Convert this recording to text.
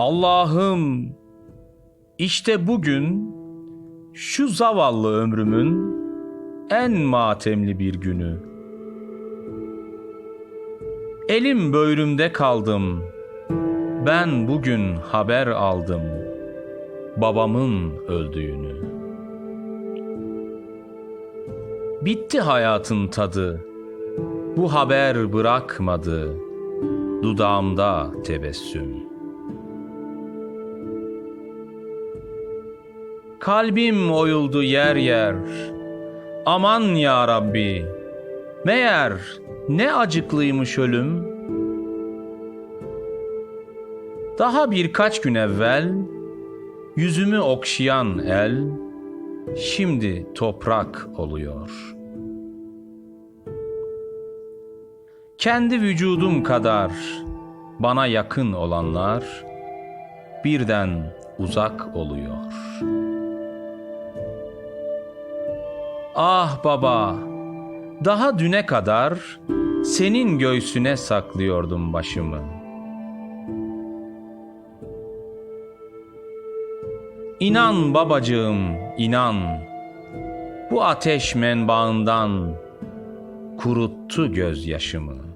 Allah'ım işte bugün şu zavallı ömrümün en matemli bir günü. Elim böğrümde kaldım. Ben bugün haber aldım babamın öldüğünü. Bitti hayatın tadı. Bu haber bırakmadı dudağımda tebessüm. Kalbim oyuldu yer yer. Aman ya Rabbi. Meğer ne acıklıymış ölüm. Daha birkaç gün evvel yüzümü okşayan el şimdi toprak oluyor. Kendi vücudum kadar bana yakın olanlar birden uzak oluyor. Ah baba, daha düne kadar senin göğsüne saklıyordum başımı. İnan babacığım, inan. Bu ateş menbaından kuruttu gözyaşımı.